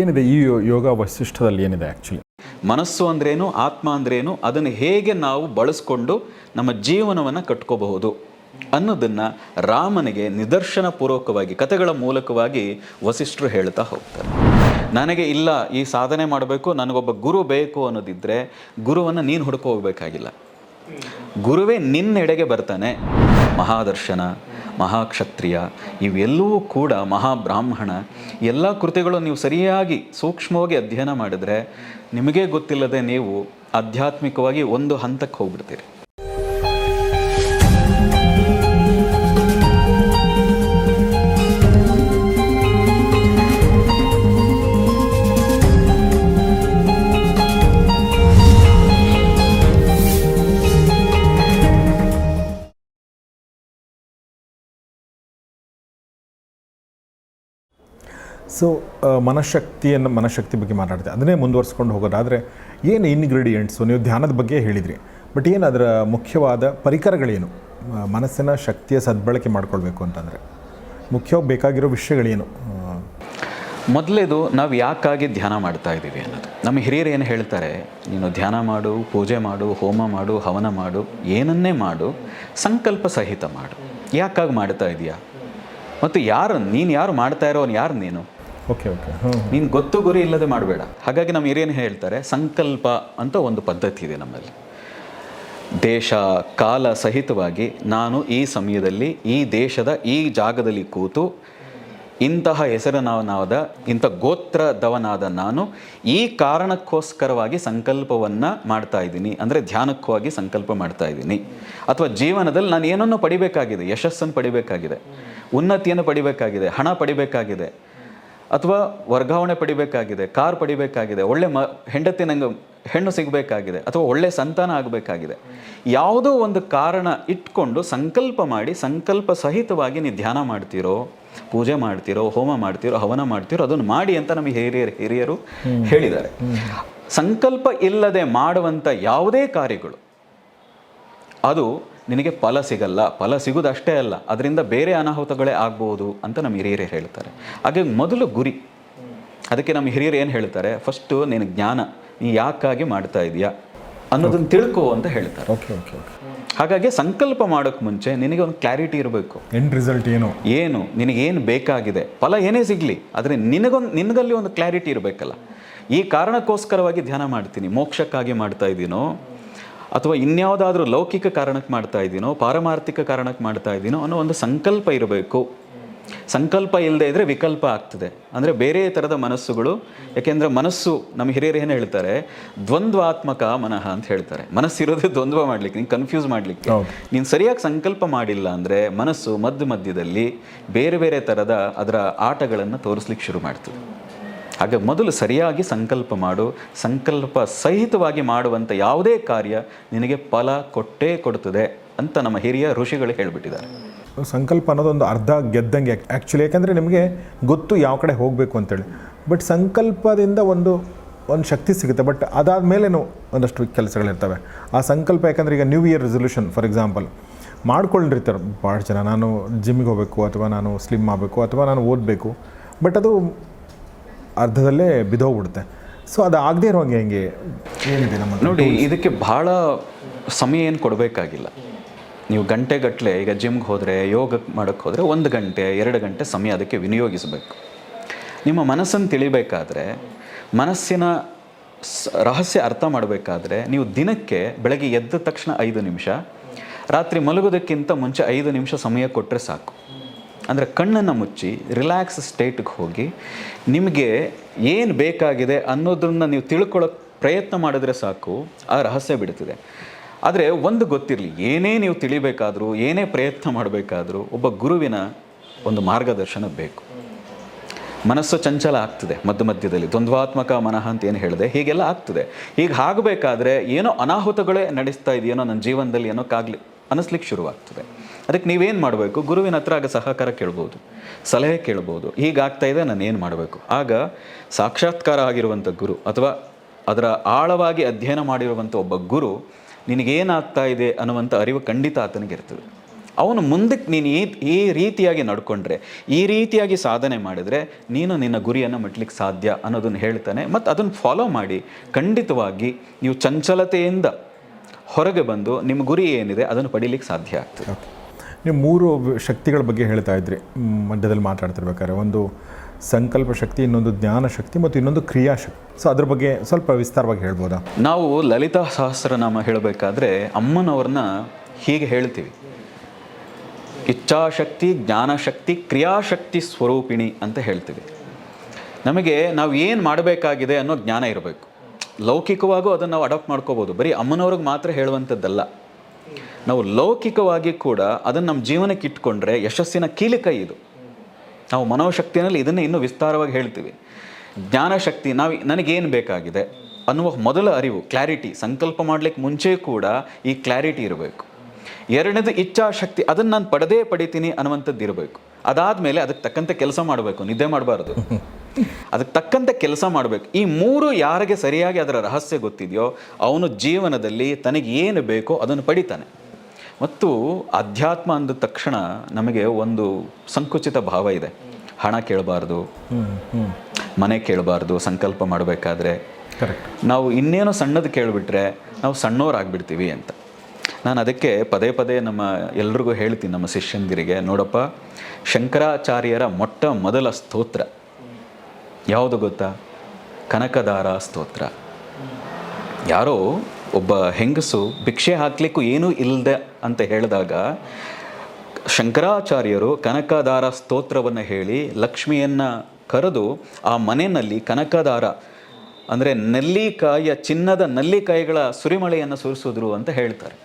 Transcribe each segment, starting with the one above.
ಏನಿದೆ ಈ ಯೋಗ ವೈಶಿಷ್ಟ್ಯದಲ್ಲಿ ಏನಿದೆ ಆ್ಯಕ್ಚುಲಿ ಮನಸ್ಸು ಅಂದ್ರೇನು, ಆತ್ಮ ಅಂದ್ರೇನು, ಅದನ್ನು ಹೇಗೆ ನಾವು ಬಳಸ್ಕೊಂಡು ನಮ್ಮ ಜೀವನವನ್ನು ಕಟ್ಕೋಬಹುದು ಅನ್ನೋದನ್ನು ರಾಮನಿಗೆ ನಿದರ್ಶನ ಪೂರ್ವಕವಾಗಿ ಕಥೆಗಳ ಮೂಲಕವಾಗಿ ವಸಿಷ್ಠರು ಹೇಳ್ತಾ ಹೋಗ್ತಾರೆ. ನನಗೆ ಇಲ್ಲ, ಈ ಸಾಧನೆ ಮಾಡಬೇಕು, ನನಗೊಬ್ಬ ಗುರು ಬೇಕು ಅನ್ನೋದಿದ್ದರೆ ಗುರುವನ್ನು ನೀನು ಹುಡ್ಕೋ ಹೋಗ್ಬೇಕಾಗಿಲ್ಲ ಗುರುವೇ ನಿನ್ನೆಡೆಗೆ ಬರ್ತಾನೆ. ಮಹಾದರ್ಶನ ಮಹಾಕ್ಷತ್ರಿಯ, ಇವೆಲ್ಲವೂ ಕೂಡ ಮಹಾಬ್ರಾಹ್ಮಣ. ಎಲ್ಲ ಕೃತಿಗಳು ನೀವು ಸರಿಯಾಗಿ ಸೂಕ್ಷ್ಮವಾಗಿ ಅಧ್ಯಯನ ಮಾಡಿದರೆ ನಿಮಗೇ ಗೊತ್ತಿಲ್ಲದೆ ನೀವು ಆಧ್ಯಾತ್ಮಿಕವಾಗಿ ಒಂದು ಹಂತಕ್ಕೆ ಹೋಗ್ಬಿಡ್ತೀರಿ. ಸೊ ಮನಃಶಕ್ತಿಯನ್ನು, ಮನಃಶಕ್ತಿ ಬಗ್ಗೆ ಮಾತಾಡ್ತೀವಿ ಅದನ್ನೇ ಮುಂದುವರಿಸ್ಕೊಂಡು ಹೋಗೋದಾದರೆ ಏನು ಇನ್ಗ್ರೀಡಿಯೆಂಟ್ಸು ನೀವು ಧ್ಯಾನದ ಬಗ್ಗೆ ಹೇಳಿದ್ರಿ. ಬಟ್ ಏನು ಅದರ ಮುಖ್ಯವಾದ ಪರಿಕರಗಳೇನು? ಮನಸ್ಸಿನ ಶಕ್ತಿಯ ಸದ್ಬಳಕೆ ಮಾಡಿಕೊಳ್ಬೇಕು ಅಂತಂದರೆ. ಮುಖ್ಯವಾಗಿ ಬೇಕಾಗಿರೋ ವಿಷಯಗಳೇನು? ಮೊದಲೇದು ನಾವು ಯಾಕಾಗಿ ಧ್ಯಾನ ಮಾಡ್ತಾ ಇದ್ದೀವಿ ಅನ್ನೋದು. ನಮ್ಮ ಹಿರಿಯರು ಏನು ಹೇಳ್ತಾರೆ? ನೀನು ಧ್ಯಾನ ಮಾಡು, ಪೂಜೆ ಮಾಡು, ಹೋಮ ಮಾಡು, ಹವನ ಮಾಡು, ಏನನ್ನೇ ಮಾಡು, ಸಂಕಲ್ಪ ಸಹಿತ ಮಾಡು. ಯಾಕಾಗಿ ಮಾಡ್ತಾ ಇದೆಯಾ? ಮತ್ತು ಯಾರು, ನೀನು ಯಾರು ಮಾಡ್ತಾ ಇರೋನು ಯಾರು ನೀನು? ಓಕೆ ಓಕೆ ನೀನು ಗೊತ್ತು ಗುರಿ ಇಲ್ಲದೆ ಮಾಡಬೇಡ. ಹಾಗಾಗಿ ನಮ್ಮ ಹಿರಿಯನ್ ಹೇಳ್ತಾರೆ, ಸಂಕಲ್ಪ ಅಂತ ಒಂದು ಪದ್ಧತಿ ಇದೆ ನಮ್ಮಲ್ಲಿ. ದೇಶ ಕಾಲ ಸಹಿತವಾಗಿ ನಾನು ಈ ಸಮಯದಲ್ಲಿ ಈ ದೇಶದ ಈ ಜಾಗದಲ್ಲಿ ಕೂತು ಇಂತಹ ಹೆಸರನವನಾದ, ಇಂಥ ಗೋತ್ರದವನಾದ ನಾನು ಈ ಕಾರಣಕ್ಕೋಸ್ಕರವಾಗಿ ಸಂಕಲ್ಪವನ್ನು ಮಾಡ್ತಾ ಇದ್ದೀನಿ. ಅಂದರೆ ಧ್ಯಾನಕ್ಕಾಗಿ ಸಂಕಲ್ಪ ಮಾಡ್ತಾ ಇದ್ದೀನಿ. ಅಥವಾ ಜೀವನದಲ್ಲಿ ನಾನು ಏನನ್ನು ಪಡಿಬೇಕಾಗಿದೆ? ಯಶಸ್ಸನ್ನು ಪಡಿಬೇಕಾಗಿದೆ. ಉನ್ನತಿಯನ್ನು ಪಡಿಬೇಕಾಗಿದೆ. ಹಣ ಪಡಿಬೇಕಾಗಿದೆ. ಅಥವಾ ವರ್ಗಾವಣೆ ಪಡಿಬೇಕಾಗಿದೆ ಕಾರ್ ಪಡಿಬೇಕಾಗಿದೆ ಒಳ್ಳೆ ಮ ಹೆಂಡತಿ ನಂಗೆ ಹೆಣ್ಣು ಸಿಗಬೇಕಾಗಿದೆ ಅಥವಾ ಒಳ್ಳೆ ಸಂತಾನ ಆಗಬೇಕಾಗಿದೆ. ಯಾವುದೋ ಒಂದು ಕಾರಣ ಇಟ್ಕೊಂಡು ಸಂಕಲ್ಪ ಮಾಡಿ ಸಂಕಲ್ಪ ಸಹಿತವಾಗಿ ನೀವು ಧ್ಯಾನ ಮಾಡ್ತೀರೋ ಪೂಜೆ ಮಾಡ್ತೀರೋ ಹೋಮ ಮಾಡ್ತೀರೋ ಹವನ ಮಾಡ್ತೀರೋ ಅದನ್ನು ಮಾಡಿ ಅಂತ ನಮಗೆ ಹಿರಿಯರು ಹಿರಿಯರು ಹೇಳಿದ್ದಾರೆ. ಸಂಕಲ್ಪ ಇಲ್ಲದೆ ಮಾಡುವಂಥ ಯಾವುದೇ ಕಾರ್ಯಗಳು ಅದು ನಿನಗೆ ಫಲ ಸಿಗಲ್ಲ ಫಲ ಸಿಗುವುದಷ್ಟೇ ಅಲ್ಲ ಅದರಿಂದ ಬೇರೆ ಅನಾಹುತಗಳೇ ಆಗ್ಬೋದು ಅಂತ ನಮ್ಮ ಹಿರಿಯರೇ ಹೇಳ್ತಾರೆ. ಹಾಗೆ ಮೊದಲು ಗುರಿ. ಅದಕ್ಕೆ ನಮ್ಮ ಹಿರಿಯರು ಏನು ಹೇಳ್ತಾರೆ? ಫಸ್ಟು ನಿನ್ನ ಜ್ಞಾನ ನೀ ಯಾಕಾಗಿ ಮಾಡ್ತಾ ಇದೆಯಾ ಅನ್ನೋದನ್ನು ತಿಳ್ಕೊ ಅಂತ ಹೇಳ್ತಾರೆ. ಓಕೆ ಓಕೆ ಓಕೆ ಹಾಗಾಗಿ ಸಂಕಲ್ಪ ಮಾಡೋಕ್ಕೆ ಮುಂಚೆ ನಿನಗೆ ಒಂದು ಕ್ಲಾರಿಟಿ ಇರಬೇಕು. ಎಂಡ್ ರಿಸಲ್ಟ್ ಏನು? ಏನು? ನಿನಗೇನು ಬೇಕಾಗಿದೆ? ಫಲ ಏನೇ ಸಿಗಲಿ ಆದರೆ ನಿನಗೊಂದು ನಿನಗಲ್ಲಿ ಒಂದು ಕ್ಲಾರಿಟಿ ಇರಬೇಕಲ್ಲ. ಈ ಕಾರಣಕ್ಕೋಸ್ಕರವಾಗಿ ಧ್ಯಾನ ಮಾಡ್ತೀನಿ. ಮೋಕ್ಷಕ್ಕಾಗಿ ಮಾಡ್ತಾ ಇದ್ದೀನೋ ಅಥವಾ ಇನ್ಯಾವುದಾದ್ರೂ ಲೌಕಿಕ ಕಾರಣಕ್ಕೆ ಮಾಡ್ತಾ ಇದ್ದೀನೋ ಪಾರಮಾರ್ಥಿಕ ಕಾರಣಕ್ಕೆ ಮಾಡ್ತಾ ಇದ್ದೀನೋ ಅನ್ನೋ ಒಂದು ಸಂಕಲ್ಪ ಇರಬೇಕು. ಸಂಕಲ್ಪ ಇಲ್ಲದೆ ಇದ್ದರೆ ವಿಕಲ್ಪ ಆಗ್ತದೆ. ಅಂದರೆ ಬೇರೆ ಥರದ ಮನಸ್ಸುಗಳು ಯಾಕೆಂದರೆ ಮನಸ್ಸು ನಮ್ಮ ಹಿರಿಯರು ಏನು ಹೇಳ್ತಾರೆ? ದ್ವಂದ್ವಾತ್ಮಕ ಮನಃ ಅಂತ ಹೇಳ್ತಾರೆ. ಮನಸ್ಸಿರೋದೇ ದ್ವಂದ್ವ ಮಾಡಲಿಕ್ಕೆ ನೀನು ಕನ್ಫ್ಯೂಸ್ ಮಾಡಲಿಕ್ಕೆ. ನೀನು ಸರಿಯಾಗಿ ಸಂಕಲ್ಪ ಮಾಡಿಲ್ಲ ಅಂದರೆ ಮನಸ್ಸು ಮಧ್ಯ ಮಧ್ಯದಲ್ಲಿ ಬೇರೆ ಬೇರೆ ಥರದ ಅದರ ಆಟಗಳನ್ನು ತೋರಿಸ್ಲಿಕ್ಕೆ ಶುರು ಮಾಡ್ತದೆ. ಹಾಗೆ ಮೊದಲು ಸರಿಯಾಗಿ ಸಂಕಲ್ಪ ಮಾಡು, ಸಂಕಲ್ಪ ಸಹಿತವಾಗಿ ಮಾಡುವಂಥ ಯಾವುದೇ ಕಾರ್ಯ ನಿನಗೆ ಫಲ ಕೊಟ್ಟೇ ಕೊಡುತ್ತದೆ ಅಂತ ನಮ್ಮ ಹಿರಿಯ ಋಷಿಗಳು ಹೇಳಿಬಿಟ್ಟಿದ್ದಾರೆ. ಸಂಕಲ್ಪ ಅನ್ನೋದೊಂದು ಅರ್ಧ ಗೆದ್ದಂಗೆ ಆ್ಯಕ್ಚುಲಿ ಯಾಕಂದರೆ ನಿಮಗೆ ಗೊತ್ತು ಯಾವ ಕಡೆ ಹೋಗಬೇಕು ಅಂತೇಳಿ. ಬಟ್ ಸಂಕಲ್ಪದಿಂದ ಒಂದು ಒಂದು ಶಕ್ತಿ ಸಿಗುತ್ತೆ. ಬಟ್ ಅದಾದ ಮೇಲೇನು ಒಂದಷ್ಟು ಕೆಲಸಗಳಿರ್ತವೆ. ಆ ಸಂಕಲ್ಪ ಯಾಕಂದರೆ ಈಗ new year resolution for example ಮಾಡ್ಕೊಂಡಿರ್ತಾರೆ ಭಾಳ ಜನ ನಾನು ಜಿಮ್ಮಿಗೆ ಹೋಗಬೇಕು ಅಥವಾ ನಾನು ಸ್ಲಿಮ್ ಆಗಬೇಕು ಅಥವಾ ನಾನು ಓದಬೇಕು. ಬಟ್ ಅದು ಅರ್ಧದಲ್ಲೇ ಬಿದ್ದೋಗ್ಬಿಡುತ್ತೆ ಸೊ ಅದು ಆಗದೇ ಇರೋಂಗೆ ಹೆಂಗೆ ಏನಿದೆ ನಮ್ಮ ನೋಡಿ ಇದಕ್ಕೆ ಭಾಳ ಸಮಯ ಏನು ಕೊಡಬೇಕಾಗಿಲ್ಲ. ನೀವು ಗಂಟೆಗಟ್ಟಲೆ ಈಗ ಜಿಮ್ಗೆ ಹೋದರೆ ಯೋಗ ಮಾಡೋಕ್ಕೆ ಹೋದರೆ ಒಂದು ಗಂಟೆ ಎರಡು ಗಂಟೆ ಸಮಯ ಅದಕ್ಕೆ ವಿನಿಯೋಗಿಸಬೇಕು. ನಿಮ್ಮ ಮನಸ್ಸನ್ನು ತಿಳಿಬೇಕಾದ್ರೆ ಮನಸ್ಸಿನ ರಹಸ್ಯ ಅರ್ಥ ಮಾಡಬೇಕಾದ್ರೆ ನೀವು ದಿನಕ್ಕೆ ಬೆಳಗ್ಗೆ ಎದ್ದ ತಕ್ಷಣ ಐದು ನಿಮಿಷ ರಾತ್ರಿ ಮಲಗೋದಕ್ಕಿಂತ ಮುಂಚೆ ಐದು ನಿಮಿಷ ಸಮಯ ಕೊಟ್ಟರೆ ಸಾಕು. ಅಂದರೆ ಕಣ್ಣನ್ನು ಮುಚ್ಚಿ ರಿಲ್ಯಾಕ್ಸ್ ಸ್ಟೇಟ್ಗೆ ಹೋಗಿ, ನಿಮಗೆ ಏನು ಬೇಕಾಗಿದೆ ಅನ್ನೋದನ್ನು ನೀವು ತಿಳ್ಕೊಳ್ಳೋಕೆ ಪ್ರಯತ್ನ ಮಾಡಿದ್ರೆ ಸಾಕು, ಆ ರಹಸ್ಯ ಬಿಡ್ತಿದೆ. ಆದರೆ ಒಂದು ಗೊತ್ತಿರಲಿ, ಏನೇ ನೀವು ತಿಳಿಬೇಕಾದ್ರೂ, ಏನೇ ಪ್ರಯತ್ನ ಮಾಡಬೇಕಾದರೂ, ಒಬ್ಬ ಗುರುವಿನ ಒಂದು ಮಾರ್ಗದರ್ಶನ ಬೇಕು. ಮನಸ್ಸು ಚಂಚಲ ಆಗ್ತದೆ ಮಧ್ಯ ಮಧ್ಯದಲ್ಲಿ, ದ್ವಂದ್ವಾತ್ಮಕ ಮನಃ ಅಂತ ಏನು ಹೇಳಿದೆ, ಹೀಗೆಲ್ಲ ಆಗ್ತದೆ. ಹೀಗೆ ಆಗಬೇಕಾದ್ರೆ ಏನೋ ಅನಾಹುತಗಳೇ ನಡೆಸ್ತಾ ಇದೆಯೇನೋ ನನ್ನ ಜೀವನದಲ್ಲಿ ಏನೋಕ್ಕಾಗಲಿ ಅನಿಸ್ಲಿಕ್ಕೆ ಶುರುವಾಗ್ತದೆ. ಅದಕ್ಕೆ ನೀವೇನು ಮಾಡಬೇಕು? ಗುರುವಿನ ಹತ್ರ ಆಗ ಸಹಕಾರ ಕೇಳ್ಬೋದು. ಸಲಹೆ ಕೇಳ್ಬೋದು. ಹೀಗಾಗ್ತಾ ಇದೆ, ನಾನು ಏನು ಮಾಡಬೇಕು? ಆಗ ಸಾಕ್ಷಾತ್ಕಾರ ಆಗಿರುವಂಥ ಗುರು ಅಥವಾ ಅದರ ಆಳವಾಗಿ ಅಧ್ಯಯನ ಮಾಡಿರುವಂಥ ಒಬ್ಬ ಗುರು ನಿನಗೇನಾಗ್ತಾ ಇದೆ ಅನ್ನುವಂಥ ಅರಿವು ಖಂಡಿತ ಆತನಿಗೆ ಇರ್ತದೆ. ಅವನು ಮುಂದಕ್ಕೆ ನೀನು ಈ ಈ ರೀತಿಯಾಗಿ ನಡ್ಕೊಂಡ್ರೆ, ಈ ರೀತಿಯಾಗಿ ಸಾಧನೆ ಮಾಡಿದರೆ ನೀನು ನಿನ್ನ ಗುರಿಯನ್ನು ಮುಟ್ಲಿಕ್ಕೆ ಸಾಧ್ಯ ಅನ್ನೋದನ್ನು ಹೇಳ್ತಾನೆ. ಮತ್ತು ಅದನ್ನು ಫಾಲೋ ಮಾಡಿ ಖಂಡಿತವಾಗಿ ನೀವು ಚಂಚಲತೆಯಿಂದ ಹೊರಗೆ ಬಂದು ನಿಮ್ಮ ಗುರಿ ಏನಿದೆ ಅದನ್ನು ಪಡೀಲಿಕ್ಕೆ ಸಾಧ್ಯ ಆಗ್ತದೆ. ನೀವು ಮೂರು ಶಕ್ತಿಗಳ ಬಗ್ಗೆ ಹೇಳ್ತಾ ಇದ್ರಿ ಮಧ್ಯದಲ್ಲಿ ಮಾತಾಡ್ತಿರ್ಬೇಕಾದ್ರೆ. ಒಂದು ಸಂಕಲ್ಪ ಶಕ್ತಿ, ಇನ್ನೊಂದು ಜ್ಞಾನ ಶಕ್ತಿ ಮತ್ತು ಇನ್ನೊಂದು ಕ್ರಿಯಾಶಕ್ತಿ ಸೊ ಅದ್ರ ಬಗ್ಗೆ ಸ್ವಲ್ಪ ವಿಸ್ತಾರವಾಗಿ ಹೇಳ್ಬೋದಾ? ನಾವು ಲಲಿತಾ ಸಹಸ್ರನಾಮ ಹೇಳಬೇಕಾದ್ರೆ ಅಮ್ಮನವ್ರನ್ನ ಹೀಗೆ ಹೇಳ್ತೀವಿ. ಇಚ್ಛಾಶಕ್ತಿ ಜ್ಞಾನಶಕ್ತಿ ಕ್ರಿಯಾಶಕ್ತಿ ಸ್ವರೂಪಿಣಿ ಅಂತ ಹೇಳ್ತೀವಿ. ನಮಗೆ ನಾವು ಏನು ಮಾಡಬೇಕಾಗಿದೆ ಅನ್ನೋ ಜ್ಞಾನ ಇರಬೇಕು. ಲೌಕಿಕವಾಗೂ ಅದನ್ನು ನಾವು ಅಡಾಪ್ಟ್ ಮಾಡ್ಕೋಬೋದು. ಬರೀ ಅಮ್ಮನವ್ರಿಗೆ ಮಾತ್ರ ಹೇಳುವಂಥದ್ದಲ್ಲ. ನಾವು ಲೌಕಿಕವಾಗಿ ಕೂಡ ಅದನ್ನು ನಮ್ಮ ಜೀವನಕ್ಕೆ ಇಟ್ಕೊಂಡ್ರೆ ಯಶಸ್ಸಿನ ಕೀಲಿಕೈ ಇದು. ನಾವು ಮನೋಶಕ್ತಿಯಲ್ಲಿ ಇದನ್ನೇ ಇನ್ನೂ ವಿಸ್ತಾರವಾಗಿ ಹೇಳ್ತೀವಿ. ಜ್ಞಾನಶಕ್ತಿ ನಾವು ನನಗೇನು ಬೇಕಾಗಿದೆ ಅನ್ನುವ ಮೊದಲ ಅರಿವು, ಕ್ಲಾರಿಟಿ, ಸಂಕಲ್ಪ ಮಾಡಲಿಕ್ಕೆ ಮುಂಚೆ ಕೂಡ ಈ ಕ್ಲಾರಿಟಿ ಇರಬೇಕು. ಎರಡನೇದು ಇಚ್ಛಾಶಕ್ತಿ, ಅದನ್ನು ನಾನು ಪಡೆದೇ ಪಡಿತೀನಿ ಅನ್ನುವಂಥದ್ದು ಇರಬೇಕು ಅದಾದಮೇಲೆ ಅದಕ್ಕೆ ತಕ್ಕಂತೆ ಕೆಲಸ ಮಾಡಬೇಕು, ನಿದ್ದೆ ಮಾಡಬಾರ್ದು. ಅದಕ್ಕೆ ತಕ್ಕಂತೆ ಕೆಲಸ ಮಾಡಬೇಕು. ಈ ಮೂರು ಯಾರಿಗೆ ಸರಿಯಾಗಿ ಅದರ ರಹಸ್ಯ ಗೊತ್ತಿದೆಯೋ ಅವನು ಜೀವನದಲ್ಲಿ ತನಗೆ ಏನು ಬೇಕೋ ಅದನ್ನು ಪಡಿತಾನೆ. ಮತ್ತು ಅಧ್ಯಾತ್ಮ ಅಂದ ತಕ್ಷಣ ನಮಗೆ ಒಂದು ಸಂಕುಚಿತ ಭಾವ ಇದೆ. ಹಣ ಕೇಳಬಾರ್ದು ಮನೆ ಕೇಳಬಾರ್ದು ಸಂಕಲ್ಪ ಮಾಡಬೇಕಾದ್ರೆ. ಕರೆಕ್ಟ್ ನಾವು ಇನ್ನೇನೋ ಸಣ್ಣದು ಕೇಳಿಬಿಟ್ರೆ ನಾವು ಸಣ್ಣವರಾಗ್ಬಿಡ್ತೀವಿ ಅಂತ. ನಾನು ಅದಕ್ಕೆ ಪದೇ ಪದೇ ನಮ್ಮ ಎಲ್ರಿಗೂ ಹೇಳ್ತೀನಿ ನಮ್ಮ ಶಿಷ್ಯಂದಿರಿಗೆ ನೋಡಪ್ಪ ಶಂಕರಾಚಾರ್ಯರ ಮೊಟ್ಟ ಮೊದಲ ಸ್ತೋತ್ರ. ಯಾವುದು ಗೊತ್ತಾ? ಕನಕದಾರ ಸ್ತೋತ್ರ. ಯಾರೋ ಒಬ್ಬ ಹೆಂಗಸು ಭಿಕ್ಷೆ ಹಾಕ್ಲಿಕ್ಕೂ ಏನೂ ಇಲ್ಲದೆ ಅಂತ ಹೇಳಿದಾಗ ಶಂಕರಾಚಾರ್ಯರು ಕನಕದಾರ ಸ್ತೋತ್ರವನ್ನು ಹೇಳಿ ಲಕ್ಷ್ಮಿಯನ್ನು ಕರೆದು ಆ ಮನೆಯಲ್ಲಿ ಕನಕದಾರ, ಅಂದರೆ ನೆಲ್ಲಿಕಾಯಿಯ ಚಿನ್ನದ ನಲ್ಲಿಕಾಯಿಗಳ ಸುರಿಮಳೆಯನ್ನು ಸುರಿಸಿದ್ರು ಅಂತ ಹೇಳ್ತಾರೆ.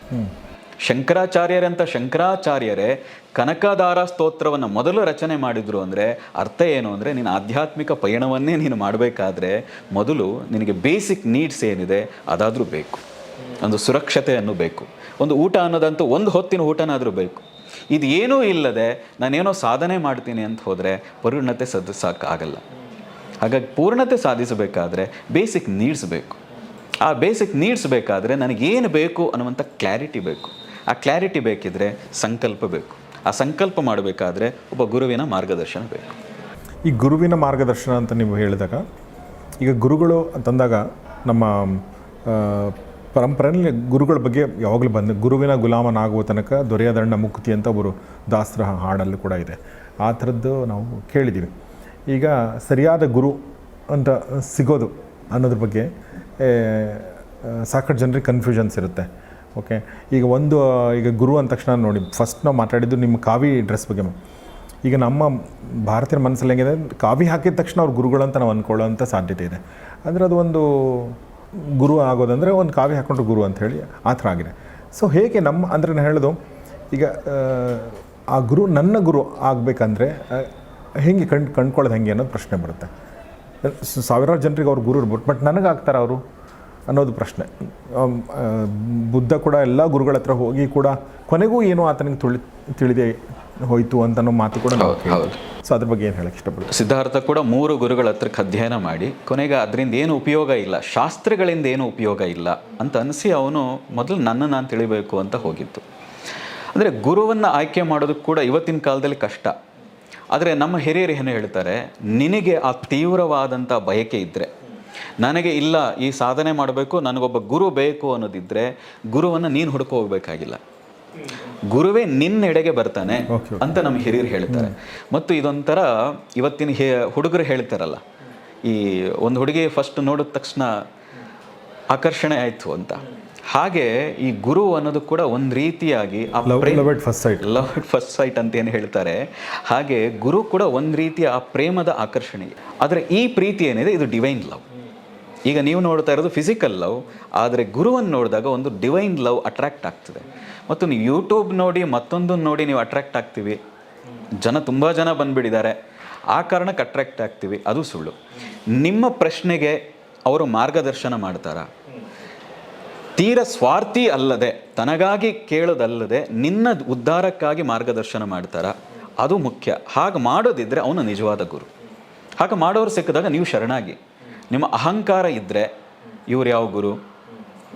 ಶಂಕರಾಚಾರ್ಯರಂತ ಶಂಕರಾಚಾರ್ಯರೇ ಕನಕಧಾರ ಸ್ತೋತ್ರವನ್ನು ಮೊದಲು ರಚನೆ ಮಾಡಿದ್ರು ಅಂದರೆ ಅರ್ಥ ಏನು ಅಂದರೆ ನೀನು ಆಧ್ಯಾತ್ಮಿಕ ಪಯಣವನ್ನೇ ನೀನು ಮಾಡಬೇಕಾದ್ರೆ ಮೊದಲು ನಿನಗೆ ಬೇಸಿಕ್ ನೀಡ್ಸ್ ಏನಿದೆ ಅದಾದರೂ ಬೇಕು. ಒಂದು ಸುರಕ್ಷತೆಯನ್ನು ಬೇಕು. ಒಂದು ಊಟ ಅನ್ನೋದಂತೂ ಒಂದು ಹೊತ್ತಿನ ಊಟನಾದರೂ ಬೇಕು. ಇದು ಏನೂ ಇಲ್ಲದೆ ನಾನೇನೋ ಸಾಧನೆ ಮಾಡ್ತೀನಿ ಅಂತ ಹೋದರೆ ಪರಿಣತೆ ಸಾಧಿಸೋಕ್ಕಾಗಲ್ಲ ಹಾಗಾಗಿ ಪೂರ್ಣತೆ ಸಾಧಿಸಬೇಕಾದ್ರೆ ಬೇಸಿಕ್ ನೀಡ್ಸ್ ಬೇಕು. ಆ ಬೇಸಿಕ್ ನೀಡ್ಸ್ ಬೇಕಾದರೆ ನನಗೇನು ಬೇಕು ಅನ್ನುವಂಥ ಕ್ಲಾರಿಟಿ ಬೇಕು. ಆ ಕ್ಲಾರಿಟಿ ಬೇಕಿದ್ರೆ ಸಂಕಲ್ಪ ಬೇಕು. ಆ ಸಂಕಲ್ಪ ಮಾಡಬೇಕಾದ್ರೆ ಒಬ್ಬ ಗುರುವಿನ ಮಾರ್ಗದರ್ಶನ ಬೇಕು. ಈ ಗುರುವಿನ ಮಾರ್ಗದರ್ಶನ ಅಂತ ನೀವು ಹೇಳಿದಾಗ, ಈಗ ಗುರುಗಳು ಅಂತಂದಾಗ ನಮ್ಮ ಪರಂಪರೆಯಲ್ಲಿ ಗುರುಗಳ ಬಗ್ಗೆ ಯಾವಾಗಲೂ ಬಂದ ಗುರುವಿನ ಗುಲಾಮನಾಗುವ ತನಕ ದೊರೆಯದಣ್ಣ ಮುಕ್ತಿ ಅಂತ ಒಬ್ಬರು ದಾಸರ ಹಾಡಲ್ಲಿ ಕೂಡ ಇದೆ. ಆ ಥರದ್ದು ನಾವು ಕೇಳಿದ್ದೀವಿ. ಈಗ ಸರಿಯಾದ ಗುರು ಅಂತ ಸಿಗೋದು ಅನ್ನೋದ್ರ ಬಗ್ಗೆ ಸಾಕಷ್ಟು ಜನರಿಗೆ ಕನ್ಫ್ಯೂಷನ್ಸ್ ಇರುತ್ತೆ. ಓಕೆ ಈಗ ಒಂದು ಈಗ ಗುರು ಅಂದ ತಕ್ಷಣ ನೋಡಿ ಫಸ್ಟ್ ನಾವು ಮಾತಾಡಿದ್ದು ನಿಮ್ಮ ಕಾವಿ ಡ್ರೆಸ್ ಬಗ್ಗೆ ಈಗ ನಮ್ಮ ಭಾರತೀಯ ಮನಸ್ಸಲ್ಲಿ ಹೆಂಗಿದೆ? ಕಾವಿ ಹಾಕಿದ ತಕ್ಷಣ ಅವ್ರು ಗುರುಗಳಂತ ನಾವು ಅಂದ್ಕೊಳ್ಳೋಂಥ ಸಾಧ್ಯತೆ ಇದೆ. ಅಂದರೆ ಅದು ಒಂದು ಗುರು ಆಗೋದಂದರೆ ಒಂದು ಕಾವಿ ಹಾಕ್ಕೊಂಡು ಗುರು ಅಂತ ಹೇಳಿ ಆ ಥರ ಆಗಿದೆ. ಸೊ ಹೇಗೆ ನಮ್ಮ ಅಂದರೆ ನಾನು ಹೇಳೋದು ಈಗ ಆ, ಗುರು ನನ್ನ ಗುರು ಆಗಬೇಕಂದ್ರೆ ಹೇಗೆ ಕಂಡು ಕಂಡ್ಕೊಳ್ಳೋದು ಹೆಂಗೆ ಅನ್ನೋದು ಪ್ರಶ್ನೆ ಬರುತ್ತೆ. ಸಾವಿರಾರು ಜನರಿಗೆ ಅವ್ರು ಗುರು ಇರ್ಬೋದು ಬಟ್ ನನಗೆ ಆಗ್ತಾರೆ ಅವರು? ಅನ್ನೋದು ಪ್ರಶ್ನೆ. ಬುದ್ಧ ಕೂಡ ಎಲ್ಲ ಗುರುಗಳ ಹತ್ರ ಹೋಗಿ ಕೂಡ ಕೊನೆಗೂ ಏನೋ ಆತನಿಗೆ ತುಳಿ ತಿಳಿದೇ ಹೋಯಿತು ಅಂತ ಅನ್ನೋ ಮಾತು ಕೂಡ. ಸೊ ಅದ್ರ ಬಗ್ಗೆ ಏನು ಹೇಳಕ್ಕೆ ಇಷ್ಟಪಡ್ತೀವಿ ಸಿದ್ಧಾರ್ಥ ಕೂಡ ಮೂರು ಗುರುಗಳ ಹತ್ರಕ್ಕೆ ಅಧ್ಯಯನ ಮಾಡಿ ಕೊನೆಗೆ ಅದರಿಂದ ಏನು ಉಪಯೋಗ ಇಲ್ಲ ಶಾಸ್ತ್ರಗಳಿಂದ ಏನು ಉಪಯೋಗ ಇಲ್ಲ ಅಂತ ಅನಿಸಿ ಅವನು ಮೊದಲು ನನ್ನ ನಾನು ತಿಳಿಬೇಕು ಅಂತ ಹೋಗಿತ್ತು ಅಂದರೆ ಗುರುವನ್ನು ಆಯ್ಕೆ ಮಾಡೋದಕ್ಕೆ ಕೂಡ ಇವತ್ತಿನ ಕಾಲದಲ್ಲಿ ಕಷ್ಟ. ಆದರೆ ನಮ್ಮ ಹಿರಿಯರು ಏನು ಹೇಳ್ತಾರೆ ನಿನಗೆ ಆ ತೀವ್ರವಾದಂಥ ಬಯಕೆ ಇದ್ದರೆ ನನಗೆ ಇಲ್ಲ ಈ ಸಾಧನೆ ಮಾಡಬೇಕು ನನಗೊಬ್ಬ ಗುರು ಬೇಕು ಅನ್ನೋದಿದ್ರೆ ಗುರುವನ್ನು ನೀನು ಹುಡುಕ ಹೋಗ್ಬೇಕಾಗಿಲ್ಲ. ಗುರುವೇ ನಿನ್ನೆಡೆಗೆ ಬರ್ತಾನೆ ಅಂತ ನಮ್ಮ ಹಿರಿಯರು ಹೇಳ್ತಾರೆ. ಮತ್ತು ಇದೊಂಥರ ಇವತ್ತಿನ ಹೇ ಹುಡುಗರು ಹೇಳ್ತಾರಲ್ಲ ಈ ಒಂದು ಹುಡುಗಿ ಫಸ್ಟ್ ನೋಡಿದ ತಕ್ಷಣ ಆಕರ್ಷಣೆ ಆಯಿತು ಅಂತ. ಹಾಗೆ ಈ ಗುರು ಅನ್ನೋದು ಕೂಡ ಒಂದು ರೀತಿಯಾಗಿ ಲವ್ ಸೈಟ್ ಫಸ್ಟ್ ಸೈಟ್ ಅಂತ ಏನು ಹೇಳ್ತಾರೆ ಹಾಗೆ ಗುರು ಕೂಡ ಒಂದು ರೀತಿಯ ಆ ಪ್ರೇಮದ ಆಕರ್ಷಣೆ. ಆದರೆ ಈ ಪ್ರೀತಿ ಏನಿದೆ ಇದು ಡಿವೈನ್ ಲವ್ ಈಗ ನೀವು ನೋಡ್ತಾ ಇರೋದು ಫಿಸಿಕಲ್ ಲವ್ ಆದರೆ ಗುರುವನ್ನು ನೋಡಿದಾಗ ಒಂದು ಡಿವೈನ್ ಲವ್ ಅಟ್ರಾಕ್ಟ್ ಆಗ್ತದೆ. ಮತ್ತು ನೀವು ಯೂಟ್ಯೂಬ್ ನೋಡಿ, ಮತ್ತೊಂದನ್ನು ನೋಡಿ ನೀವು ಅಟ್ರಾಕ್ಟ್ ಆಗ್ತೀವಿ. ಜನ ತುಂಬ ಜನ ಬಂದುಬಿಟ್ಟಿದ್ದಾರೆ. ಆ ಕಾರಣಕ್ಕೆ ಅಟ್ರಾಕ್ಟ್ ಆಗ್ತೀವಿ. ಅದು ಸುಳ್ಳು. ನಿಮ್ಮ ಪ್ರಶ್ನೆಗೆ ಅವರು ಮಾರ್ಗದರ್ಶನ ಮಾಡ್ತಾರ? ತೀರ ಸ್ವಾರ್ಥಿ ಅಲ್ಲದೆ, ತನಗಾಗಿ ಕೇಳೋದಲ್ಲದೆ, ನಿನ್ನ ಉದ್ಧಾರಕ್ಕಾಗಿ ಮಾರ್ಗದರ್ಶನ ಮಾಡ್ತಾರ? ಅದು ಮುಖ್ಯ. ಹಾಗೆ ಮಾಡೋದಿದ್ರೆ ಅವನು ನಿಜವಾದ ಗುರು. ಹಾಗೆ ಮಾಡೋರು ಸಿಕ್ಕಿದಾಗ ನೀವು ಶರಣಾಗಿ. ನಿಮ್ಮ ಅಹಂಕಾರ ಇದ್ದರೆ ಇವ್ರು ಯಾವ ಗುರು?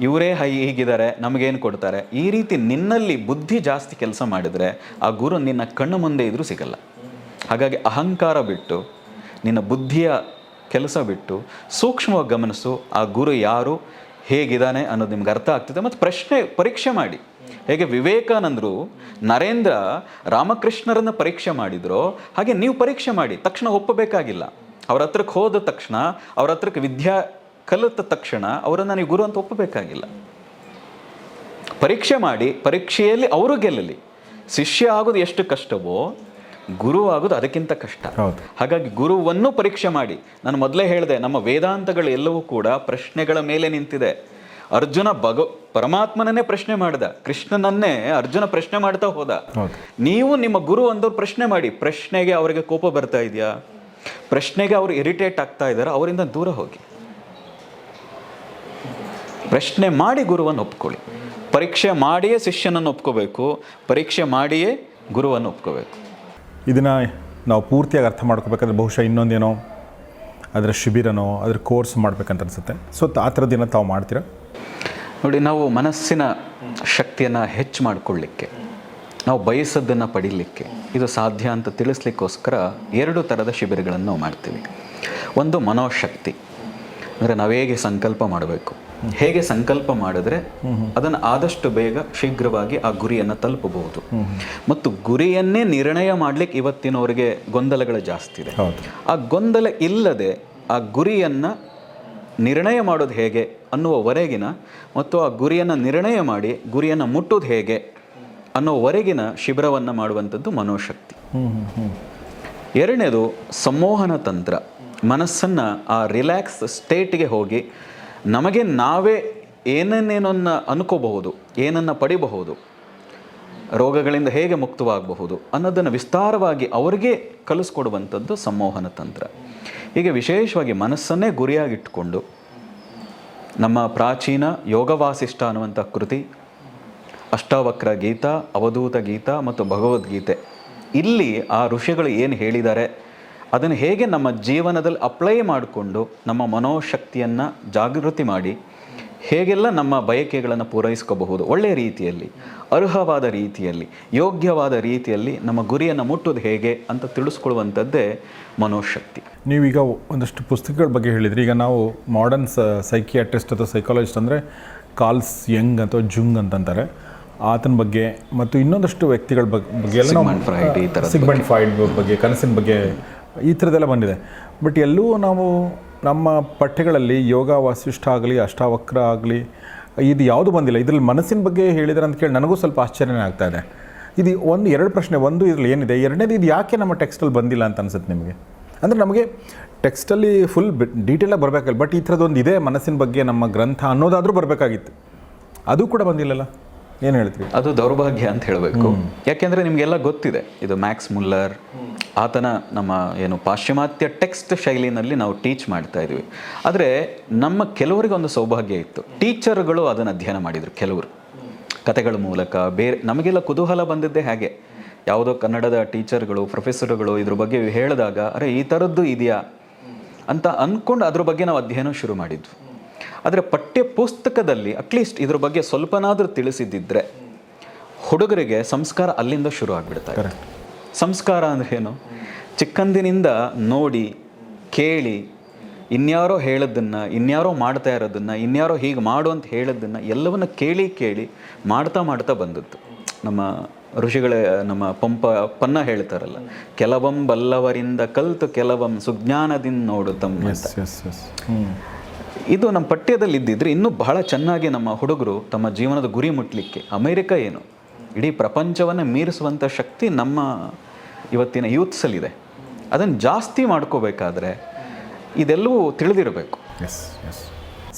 ಇವರೇ ಹೈ ಹೀಗಿದ್ದಾರೆ, ನಮಗೇನು ಕೊಡ್ತಾರೆ? ಈ ರೀತಿ ನಿನ್ನಲ್ಲಿ ಬುದ್ಧಿ ಜಾಸ್ತಿ ಕೆಲಸ ಮಾಡಿದರೆ ಆ ಗುರು ನಿನ್ನ ಕಣ್ಣು ಮುಂದೆ ಇದ್ರೂ ಸಿಗಲ್ಲ. ಹಾಗಾಗಿ ಅಹಂಕಾರ ಬಿಟ್ಟು, ನಿನ್ನ ಬುದ್ಧಿಯ ಕೆಲಸ ಬಿಟ್ಟು, ಸೂಕ್ಷ್ಮವಾಗಿ ಗಮನಿಸು ಆ ಗುರು ಯಾರು, ಹೇಗಿದ್ದಾನೆ ಅನ್ನೋದು ನಿಮ್ಗೆ ಅರ್ಥ ಆಗ್ತದೆ. ಮತ್ತು ಪ್ರಶ್ನೆ, ಪರೀಕ್ಷೆ ಮಾಡಿ. ಹೇಗೆ ವಿವೇಕಾನಂದರು ನರೇಂದ್ರ ರಾಮಕೃಷ್ಣರನ್ನು ಪರೀಕ್ಷೆ ಮಾಡಿದ್ರೋ, ಹಾಗೆ ನೀವು ಪರೀಕ್ಷೆ ಮಾಡಿ, ತಕ್ಷಣ ಒಪ್ಪಬೇಕಾಗಿಲ್ಲ. ಅವ್ರ ಹತ್ರಕ್ಕೆ ಹೋದ ತಕ್ಷಣ ಅವ್ರ ಹತ್ರಕ್ಕೆ ವಿದ್ಯಾ ಕಲಿತ ತಕ್ಷಣ ಅವರನ್ನು ನೀವು ಗುರು ಅಂತ ಒಪ್ಪಬೇಕಾಗಿಲ್ಲ. ಪರೀಕ್ಷೆ ಮಾಡಿ ಪರೀಕ್ಷೆಯಲ್ಲಿ ಅವರು ಗೆಲ್ಲಲಿ. ಶಿಷ್ಯ ಆಗೋದು ಎಷ್ಟು ಕಷ್ಟವೋ ಗುರು ಆಗೋದು ಅದಕ್ಕಿಂತ ಕಷ್ಟ. ಹಾಗಾಗಿ ಗುರುವನ್ನು ಪರೀಕ್ಷೆ ಮಾಡಿ. ನಾನು ಮೊದಲೇ ಹೇಳಿದೆ ನಮ್ಮ ವೇದಾಂತಗಳು ಎಲ್ಲವೂ ಕೂಡ ಪ್ರಶ್ನೆಗಳ ಮೇಲೆ ನಿಂತಿದೆ. ಅರ್ಜುನ ಭಗ ಪರಮಾತ್ಮನನ್ನೇ ಪ್ರಶ್ನೆ ಮಾಡಿದ. ಕೃಷ್ಣನನ್ನೇ ಅರ್ಜುನ ಪ್ರಶ್ನೆ ಮಾಡ್ತಾ ಹೋದ. ನೀವು ನಿಮ್ಮ ಗುರು ಅಂದವ್ರು ಪ್ರಶ್ನೆ ಮಾಡಿ ಪ್ರಶ್ನೆಗೆ ಅವರಿಗೆ ಕೋಪ ಬರ್ತಾ ಇದೆಯಾ? ಪ್ರಶ್ನೆಗೆ ಅವರು ಇರಿಟೇಟ್ ಆಗ್ತಾ ಇದ್ದಾರೆ ಅವರಿಂದ ದೂರ ಹೋಗಿ. ಪ್ರಶ್ನೆ ಮಾಡಿ ಗುರುವನ್ನು ಒಪ್ಕೊಳ್ಳಿ. ಪರೀಕ್ಷೆ ಮಾಡಿಯೇ ಶಿಷ್ಯನನ್ನು ಒಪ್ಕೋಬೇಕು ಪರೀಕ್ಷೆ ಮಾಡಿಯೇ ಗುರುವನ್ನು ಒಪ್ಕೋಬೇಕು. ಇದನ್ನು ನಾವು ಪೂರ್ತಿಯಾಗಿ ಅರ್ಥ ಮಾಡ್ಕೋಬೇಕಾದ್ರೆ ಬಹುಶಃ ಇನ್ನೊಂದೇನೋ ಅದರ ಶಿಬಿರನೋ ಅದ್ರ ಕೋರ್ಸ್ ಮಾಡ್ಬೇಕಂತ ಅನಿಸುತ್ತೆ. ಸೊ ಆ ಥರದ್ದೇನೋ ತಾವು ಮಾಡ್ತೀರಾ? ನೋಡಿ ನಾವು ಮನಸ್ಸಿನ ಶಕ್ತಿಯನ್ನು ಹೆಚ್ಚು ಮಾಡಿಕೊಳ್ಳಿಕ್ಕೆ. ನಾವು ಬಯಸದ್ದನ್ನು ಪಡೀಲಿಕ್ಕೆ ಇದು ಸಾಧ್ಯ ಅಂತ ತಿಳಿಸ್ಲಿಕ್ಕೋಸ್ಕರ ಎರಡು ಥರದ ಶಿಬಿರಗಳನ್ನು ನಾವು ಮಾಡ್ತೀವಿ. ಒಂದು ಮನೋಶಕ್ತಿ ಅಂದರೆ ನಾವು ಹೇಗೆ ಸಂಕಲ್ಪ ಮಾಡಬೇಕು? ಹೇಗೆ ಸಂಕಲ್ಪ ಮಾಡಿದ್ರೆ ಅದನ್ನು ಆದಷ್ಟು ಬೇಗ ಶೀಘ್ರವಾಗಿ ಆ ಗುರಿಯನ್ನು ತಲುಪಬಹುದು. ಮತ್ತು ಗುರಿಯನ್ನೇ ನಿರ್ಣಯ ಮಾಡಲಿಕ್ಕೆ ಇವತ್ತಿನವರಿಗೆ ಗೊಂದಲಗಳು ಜಾಸ್ತಿ ಇದೆ. ಆ ಗೊಂದಲ ಇಲ್ಲದೆ ಆ ಗುರಿಯನ್ನು ನಿರ್ಣಯ ಮಾಡೋದು ಹೇಗೆ ಅನ್ನುವವರೆಗಿನ ಮತ್ತು ಆ ಗುರಿಯನ್ನು ನಿರ್ಣಯ ಮಾಡಿ ಗುರಿಯನ್ನು ಮುಟ್ಟೋದು ಹೇಗೆ ಅನ್ನೋವರೆಗಿನ ಶಿಬಿರವನ್ನು ಮಾಡುವಂಥದ್ದು ಮನೋಶಕ್ತಿ. ಎರಡನೇದು ಸಂಮೋಹನ ತಂತ್ರ. ಮನಸ್ಸನ್ನು ಆ ರಿಲ್ಯಾಕ್ಸ್ ಸ್ಟೇಟ್ಗೆ ಹೋಗಿ ನಮಗೆ ನಾವೇ ಏನನ್ನೇನನ್ನ ಅನ್ಕೋಬಹುದು ಏನನ್ನು ಪಡಿಬಹುದು ರೋಗಗಳಿಂದ ಹೇಗೆ ಮುಕ್ತವಾಗಬಹುದು ಅನ್ನೋದನ್ನು ವಿಸ್ತಾರವಾಗಿ ಅವರಿಗೆ ಕಲಿಸ್ಕೊಡುವಂಥದ್ದು ಸಂಮೋಹನ ತಂತ್ರ. ಹೀಗೆ ವಿಶೇಷವಾಗಿ ಮನಸ್ಸನ್ನೇ ಗುರಿಯಾಗಿಟ್ಟುಕೊಂಡು ನಮ್ಮ ಪ್ರಾಚೀನ ಯೋಗವಾಸಿಷ್ಠ ಅನ್ನುವಂಥ ಕೃತಿ ಅಷ್ಟಾವಕ್ರ ಗೀತಾ, ಅವಧೂತ ಗೀತಾ ಮತ್ತು ಭಗವದ್ಗೀತೆ. ಇಲ್ಲಿ ಆ ಋಷಿಗಳು ಏನು ಹೇಳಿದ್ದಾರೆ? ಅದನ್ನು ಹೇಗೆ ನಮ್ಮ ಜೀವನದಲ್ಲಿ ಅಪ್ಲೈ ಮಾಡಿಕೊಂಡು ನಮ್ಮ ಮನೋಶಕ್ತಿಯನ್ನು ಜಾಗೃತಿ ಮಾಡಿ, ಹೇಗೆಲ್ಲ ನಮ್ಮ ಬಯಕೆಗಳನ್ನು ಪೂರೈಸ್ಕೋಬಹುದು? ಒಳ್ಳೆಯ ರೀತಿಯಲ್ಲಿ, ಅರ್ಹವಾದ ರೀತಿಯಲ್ಲಿ, ಯೋಗ್ಯವಾದ ರೀತಿಯಲ್ಲಿ ನಮ್ಮ ಗುರಿಯನ್ನು ಮುಟ್ಟೋದು ಹೇಗೆ ಅಂತ ತಿಳಿಸ್ಕೊಳ್ಳುವಂಥದ್ದೇ ಮನೋಶಕ್ತಿ. ನೀವೀಗ ಒಂದಷ್ಟು ಪುಸ್ತಕಗಳ ಬಗ್ಗೆ ಹೇಳಿದ್ರಿ. ಈಗ ನಾವು ಮಾಡರ್ನ್ ಸೈಕಿಯಾಟ್ರಿಸ್ಟ್ ಅಥವಾ ಸೈಕಾಲಜಿಸ್ಟ್ ಅಂದರೆ ಕಾಲ್ಸ್ ಯಂಗ್ ಅಥವಾ ಜುಂಗ್ ಅಂತಂತಾರೆ. ಆತನ ಬಗ್ಗೆ ಮತ್ತು ಇನ್ನೊಂದಷ್ಟು ವ್ಯಕ್ತಿಗಳ ಬಗ್ಗೆ ಎಲ್ಲ ಸಿಗ್ಮೆಂಟ್ ಫೈಡ್ ಬಗ್ಗೆ. ಕನಸಿನ ಬಗ್ಗೆ ಈ ಥರದ್ದೆಲ್ಲ ಬಂದಿದೆ. ಬಟ್ ಎಲ್ಲೂ ನಾವು ನಮ್ಮ ಪಠ್ಯಗಳಲ್ಲಿ ಯೋಗ ವಾಸಿಷ್ಠ ಆಗಲಿ ಅಷ್ಟಾವಕ್ರ ಆಗಲಿ ಇದು ಯಾವುದು ಬಂದಿಲ್ಲ. ಇದರಲ್ಲಿ ಮನಸ್ಸಿನ ಬಗ್ಗೆ ಹೇಳಿದ್ರೆ ಅಂತ ಕೇಳಿ ನನಗೂ ಸ್ವಲ್ಪ ಆಶ್ಚರ್ಯನೇ ಆಗ್ತಾ ಇದೆ. ಇದು ಒಂದು ಎರಡು ಪ್ರಶ್ನೆ ಒಂದು ಇದರಲ್ಲಿ ಏನಿದೆ? ಎರಡನೇದು ಇದು ಯಾಕೆ ನಮ್ಮ ಟೆಕ್ಸ್ಟಲ್ಲಿ ಬಂದಿಲ್ಲ ಅಂತ ಅನ್ಸುತ್ತೆ ನಿಮಗೆ? ಅಂದರೆ ನಮಗೆ ಟೆಕ್ಸ್ಟಲ್ಲಿ ಫುಲ್ ಡೀಟೇಲಾಗಿ ಬರಬೇಕಲ್ಲ ಬಟ್ ಈ ಥರದ್ದೊಂದು ಇದೆ ಮನಸ್ಸಿನ ಬಗ್ಗೆ ನಮ್ಮ ಗ್ರಂಥ ಅನ್ನೋದಾದರೂ ಬರಬೇಕಾಗಿತ್ತು. ಅದು ಕೂಡ ಬಂದಿಲ್ಲಲ್ಲ? ಏನು ಹೇಳ್ತೀರಿ? ಅದು ದೌರ್ಭಾಗ್ಯ ಅಂತ ಹೇಳಬೇಕು. ಯಾಕೆಂದ್ರೆ ನಿಮಗೆಲ್ಲ ಗೊತ್ತಿದೆ ಇದು ಮ್ಯಾಕ್ಸ್ ಮುಲ್ಲರ್ ಆತನ ನಮ್ಮ ಏನು ಪಾಶ್ಚಿಮಾತ್ಯ ಟೆಕ್ಸ್ಟ್ ಶೈಲಿನಲ್ಲಿ ನಾವು ಟೀಚ್ ಮಾಡ್ತಾ ಇದ್ವಿ. ಆದರೆ ನಮ್ಮ ಕೆಲವರಿಗೆ ಒಂದು ಸೌಭಾಗ್ಯ ಇತ್ತು. ಟೀಚರ್ಗಳು ಅದನ್ನು ಅಧ್ಯಯನ ಮಾಡಿದರು ಕೆಲವರು. ಕತೆಗಳ ಮೂಲಕ ಬೇರೆ ನಮಗೆಲ್ಲ ಕುತೂಹಲ ಬಂದಿದ್ದೇ ಹಾಗೆ. ಯಾವುದೋ ಕನ್ನಡದ ಟೀಚರ್ಗಳು ಪ್ರೊಫೆಸರ್ಗಳು ಇದ್ರ ಬಗ್ಗೆ ಹೇಳಿದಾಗ ಅರೆ ಈ ಥರದ್ದು ಇದೆಯಾ? ಅಂತ ಅಂದ್ಕೊಂಡು ಅದ್ರ ಬಗ್ಗೆ ನಾವು ಅಧ್ಯಯನ ಶುರು ಮಾಡಿದ್ವಿ. ಆದರೆ ಪಠ್ಯ ಪುಸ್ತಕದಲ್ಲಿ ಅಟ್ಲೀಸ್ಟ್ ಇದ್ರ ಬಗ್ಗೆ ಸ್ವಲ್ಪನಾದರೂ ತಿಳಿಸಿದ್ದಿದ್ರೆ ಹುಡುಗರಿಗೆ ಸಂಸ್ಕಾರ ಅಲ್ಲಿಂದ ಶುರು ಆಗಿಬಿಡ್ತಾರೆ ಸಂಸ್ಕಾರ ಅಂದ್ರೆ ಏನು? ಚಿಕ್ಕಂದಿನಿಂದ ನೋಡಿ ಕೇಳಿ ಇನ್ಯಾರೋ ಹೇಳೋದನ್ನು ಇನ್ಯಾರೋ ಮಾಡ್ತಾ ಇರೋದನ್ನು ಇನ್ಯಾರೋ ಹೀಗೆ ಮಾಡು ಅಂತ ಹೇಳೋದನ್ನು ಎಲ್ಲವನ್ನ ಕೇಳಿ ಕೇಳಿ ಮಾಡ್ತಾ ಮಾಡ್ತಾ ಬಂದದ್ದು. ನಮ್ಮ ಋಷಿಗಳೇ ನಮ್ಮ ಪಂಪ ಪನ್ನ ಹೇಳ್ತಾರಲ್ಲ ಕೆಲವಂ ಬಲ್ಲವರಿಂದ ಕಲ್ತು ಕೆಲವಂ ಸುಜ್ಞಾನದಿಂದ ನೋಡು ತಮ್ಮ ಇದು ನಮ್ಮ ಪಠ್ಯದಲ್ಲಿ ಇದ್ದಿದ್ರೆ ಇನ್ನೂ ಬಹಳ ಚೆನ್ನಾಗಿ ನಮ್ಮ ಹುಡುಗರು ತಮ್ಮ ಜೀವನದ ಗುರಿ ಮುಟ್ಟಲಿಕ್ಕೆ ಅಮೇರಿಕ ಏನು? ಇಡೀ ಪ್ರಪಂಚವನ್ನು ಮೀರಿಸುವಂಥ ಶಕ್ತಿ ನಮ್ಮ ಇವತ್ತಿನ ಯೂತ್ಸಲ್ಲಿದೆ. ಅದನ್ನು ಜಾಸ್ತಿ ಮಾಡ್ಕೋಬೇಕಾದ್ರೆ ಇದೆಲ್ಲವೂ ತಿಳಿದಿರಬೇಕು. ಎಸ್ ಎಸ್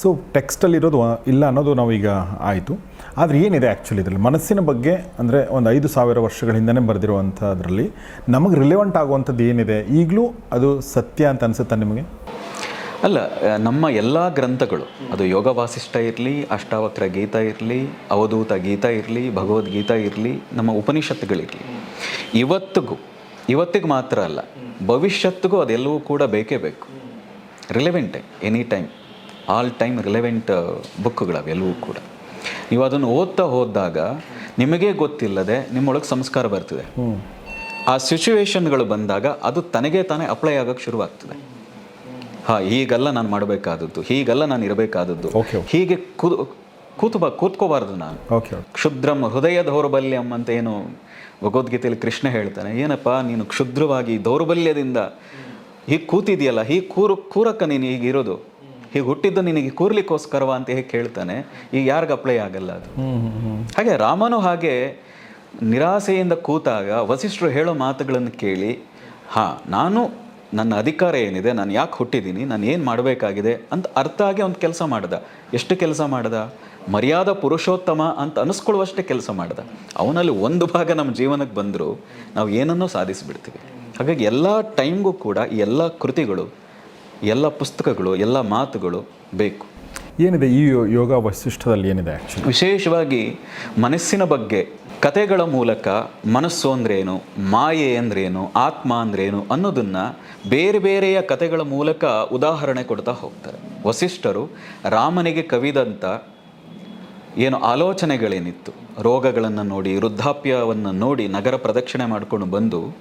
ಸೊ ಟೆಕ್ಸ್ಟಲ್ಲಿರೋದು ಇಲ್ಲ ಅನ್ನೋದು ನಾವೀಗ ಆಯಿತು. ಆದರೆ ಏನಿದೆ ಆ್ಯಕ್ಚುಲಿ ಇದರಲ್ಲಿ? ಮನಸ್ಸಿನ ಬಗ್ಗೆ ಅಂದರೆ ಒಂದು ಐದು ಸಾವಿರ ವರ್ಷಗಳ ಹಿಂದೆ ಬರೆದಿರುವಂಥದ್ರಲ್ಲಿ ನಮಗೆ ರಿಲೆವೆಂಟ್ ಆಗುವಂಥದ್ದು ಏನಿದೆ? ಈಗಲೂ ಅದು ಸತ್ಯ ಅಂತ ಅನಿಸುತ್ತಾ ನಿಮಗೆ? ಅಲ್ಲ ನಮ್ಮ ಎಲ್ಲ ಗ್ರಂಥಗಳು ಅದು ಯೋಗ ವಾಸಿಷ್ಠ ಇರಲಿ ಅಷ್ಟಾವಕ್ರ ಗೀತಾ ಇರಲಿ ಅವಧೂತ ಗೀತಾ ಇರಲಿ ಭಗವದ್ಗೀತಾ ಇರಲಿ ನಮ್ಮ ಉಪನಿಷತ್ತುಗಳಿರಲಿ ಇವತ್ತಿಗೂ ಇವತ್ತಿಗೆ ಮಾತ್ರ ಅಲ್ಲ ಭವಿಷ್ಯತ್ತಿಗೂ ಅದೆಲ್ಲವೂ ಕೂಡ ಬೇಕೇ ಬೇಕು. ರಿಲೆವೆಂಟೇ any time all time relevant ಬುಕ್ಗಳವೆಲ್ಲವೂ ಕೂಡ. ನೀವು ಅದನ್ನು ಓದ್ತಾ ಹೋದಾಗ ನಿಮಗೆ ಗೊತ್ತಿಲ್ಲದೆ ನಿಮ್ಮೊಳಗೆ ಸಂಸ್ಕಾರ ಬರ್ತದೆ. ಆ ಸಿಚುವೇಶನ್ಗಳು ಬಂದಾಗ ಅದು ತನಗೆ ತಾನೇ ಅಪ್ಲೈ ಆಗೋಕ್ಕೆ ಶುರುವಾಗ್ತದೆ. ಹಾ ಹೀಗಲ್ಲ ನಾನು ಮಾಡಬೇಕಾದದ್ದು ಹೀಗೆಲ್ಲ ನಾನು ಇರಬೇಕಾದದ್ದು. ಹೀಗೆ ಕೂತು ಕೂತು ಬಾ ಕೂತ್ಕೋಬಾರ್ದು ನಾನು. ಕ್ಷುದ್ರಂ ಹೃದಯ ದೌರ್ಬಲ್ಯಂ ಅಂತ ಏನು ಭಗವದ್ಗೀತೆಯಲ್ಲಿ ಕೃಷ್ಣ ಹೇಳ್ತಾನೆ ಏನಪ್ಪ ನೀನು ಕ್ಷುದ್ರವಾಗಿ ದೌರ್ಬಲ್ಯದಿಂದ ಹೀಗೆ ಕೂತಿದೆಯಲ್ಲ ಹೀಗೆ ಕೂರು ಕೂರಕ್ಕ ನೀನು ಈಗ ಇರೋದು. ಹೀಗೆ ಹುಟ್ಟಿದ್ದು ನಿನಗೆ ಕೂರ್ಲಿಕ್ಕೋಸ್ಕರವ ಅಂತ ಹೇಗೆ ಕೇಳ್ತಾನೆ ಈಗ ಯಾರಿಗ ಅಪ್ಲೈ ಆಗಲ್ಲ ಅದು. ಹಾಗೆ ರಾಮನು ಹಾಗೆ ನಿರಾಸೆಯಿಂದ ಕೂತಾಗ ವಸಿಷ್ಠರು ಹೇಳೋ ಮಾತುಗಳನ್ನು ಕೇಳಿ ಹಾಂ ನಾನು ನನ್ನ ಅಧಿಕಾರ ಏನಿದೆ, ನಾನು ಯಾಕೆ ಹುಟ್ಟಿದ್ದೀನಿ, ನಾನು ಏನು ಮಾಡಬೇಕಾಗಿದೆ ಅಂತ ಅರ್ಥ ಆಗಿ ಒಂದು ಕೆಲಸ ಮಾಡ್ದ. ಎಷ್ಟು ಕೆಲಸ ಮಾಡ್ದ? ಮರ್ಯಾದ ಪುರುಷೋತ್ತಮ ಅಂತ ಅನಿಸ್ಕೊಳ್ಳುವಷ್ಟೇ ಕೆಲಸ ಮಾಡ್ದ. ಅವನಲ್ಲಿ ಒಂದು ಭಾಗ ನಮ್ಮ ಜೀವನಕ್ಕೆ ಬಂದರೂ, ನಾವು ಏನನ್ನೂ ಸಾಧಿಸಿಬಿಡ್ತೀವಿ. ಹಾಗಾಗಿ ಎಲ್ಲ ಟೈಮ್ಗೂ ಕೂಡ ಎಲ್ಲ ಕೃತಿಗಳು, ಎಲ್ಲ ಪುಸ್ತಕಗಳು, ಎಲ್ಲ ಮಾತುಗಳು ಬೇಕು. ಏನಿದೆ ಈ ಯೋಗ ವೈಶಿಷ್ಟ್ಯದಲ್ಲಿ ಏನಿದೆ ಆ್ಯಕ್ಚುಲಿ ವಿಶೇಷವಾಗಿ ಮನಸ್ಸಿನ ಬಗ್ಗೆ ಕತೆಗಳ ಮೂಲಕ ಮನಸ್ಸು ಅಂದ್ರೇನು, ಮಾಯೆ ಅಂದ್ರೇನು, ಆತ್ಮ ಅಂದ್ರೇನು ಅನ್ನೋದನ್ನು ಬೇರೆ ಬೇರೆಯ ಕತೆಗಳ ಮೂಲಕ ಉದಾಹರಣೆ ಕೊಡ್ತಾ ಹೋಗ್ತಾರೆ. ವಸಿಷ್ಠರು ರಾಮನಿಗೆ ಕವಿದಂಥ ಏನು ಆಲೋಚನೆಗಳೇನಿತ್ತು? ರೋಗಗಳನ್ನು ನೋಡಿ, ವೃದ್ಧಾಪ್ಯವನ್ನು ನೋಡಿ, ನಗರ ಪ್ರದಕ್ಷಿಣೆ ಮಾಡಿಕೊಂಡು ಬಂದು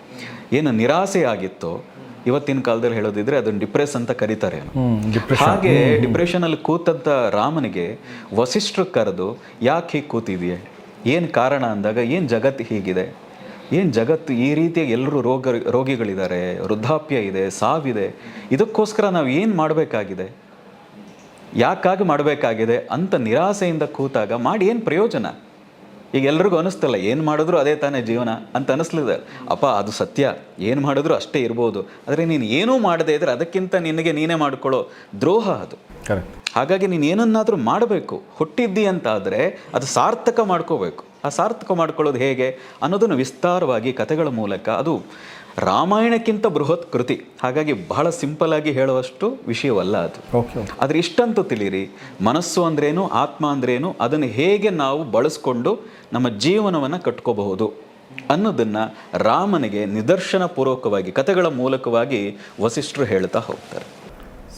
ಏನು ನಿರಾಸೆ ಆಗಿತ್ತೋ ಇವತ್ತಿನ ಕಾಲದಲ್ಲಿ ಹೇಳೋದಿದ್ರೆ ಅದನ್ನ ಡಿಪ್ರೆಸ್ ಅಂತ ಕರೀತಾರೆ ಹಾಗೆ ಡಿಪ್ರೆಷನ್ ಅಲ್ಲಿ ಕೂತಂತ ರಾಮನಿಗೆ ವಸಿಷ್ಠರು ಕರೆದು ಯಾಕೆ ಹೀಗೆ ಕೂತಿದೆಯೇ? ಏನು ಕಾರಣ ಅಂದಾಗ ಏನು ಜಗತ್ತು ಹೀಗಿದೆ? ಏನು ಜಗತ್ತು ಈ ರೀತಿಯಾಗಿ ಎಲ್ಲರೂ ರೋಗ ರೋಗಿಗಳಿದ್ದಾರೆ ವೃದ್ಧಾಪ್ಯ ಇದೆ ಸಾವಿದೆ. ಇದಕ್ಕೋಸ್ಕರ ನಾವು ಏನು ಮಾಡಬೇಕಾಗಿದೆ? ಯಾಕಾಗಿ ಮಾಡಬೇಕಾಗಿದೆ? ಅಂತ ನಿರಾಸೆಯಿಂದ ಕೂತಾಗ ಮಾಡಿ ಏನು ಪ್ರಯೋಜನ? ಈಗ ಎಲ್ರಿಗೂ ಅನಿಸ್ತಲ್ಲ ಏನು ಮಾಡಿದ್ರು ಅದೇ ತಾನೇ ಜೀವನ ಅಂತ ಅನಿಸ್ಲಿದೆ. ಅಪ್ಪ ಅದು ಸತ್ಯ. ಏನು ಮಾಡಿದ್ರು ಅಷ್ಟೇ ಇರ್ಬೋದು. ಆದರೆ ನೀನು ಏನೂ ಮಾಡದೇ ಇದ್ರೆ ಅದಕ್ಕಿಂತ ನಿನಗೆ ನೀನೇ ಮಾಡ್ಕೊಳ್ಳೋ ದ್ರೋಹ ಅದು. ಕರೆಕ್ಟ್ ಹಾಗಾಗಿ ನೀನು ಏನನ್ನಾದರೂ ಮಾಡಬೇಕು. ಹುಟ್ಟಿದ್ದಿ ಅಂತ ಆದರೆ ಅದು ಸಾರ್ಥಕ ಮಾಡ್ಕೋಬೇಕು. ಆ ಸಾರ್ಥಕ ಮಾಡ್ಕೊಳ್ಳೋದು ಹೇಗೆ? ಅನ್ನೋದನ್ನು ವಿಸ್ತಾರವಾಗಿ ಕಥೆಗಳ ಮೂಲಕ. ಅದು ರಾಮಾಯಣಕ್ಕಿಂತ ಬೃಹತ್ ಕೃತಿ. ಹಾಗಾಗಿ ಬಹಳ ಸಿಂಪಲ್ ಆಗಿ ಹೇಳುವಷ್ಟು ವಿಷಯವಲ್ಲ ಅದು. ಆದರೆ ಇಷ್ಟಂತೂ ತಿಳಿರಿ ಮನಸ್ಸು ಅಂದ್ರೇನು ಆತ್ಮ ಅಂದ್ರೇನು ಅದನ್ನು ಹೇಗೆ ನಾವು ಬಳಸ್ಕೊಂಡು ನಮ್ಮ ಜೀವನವನ್ನು ಕಟ್ಕೋಬಹುದು ಅನ್ನೋದನ್ನು ರಾಮನಿಗೆ ನಿದರ್ಶನ ಪೂರ್ವಕವಾಗಿ ಕಥೆಗಳ ಮೂಲಕವಾಗಿ ವಸಿಷ್ಠರು ಹೇಳ್ತಾ ಹೋಗ್ತಾರೆ.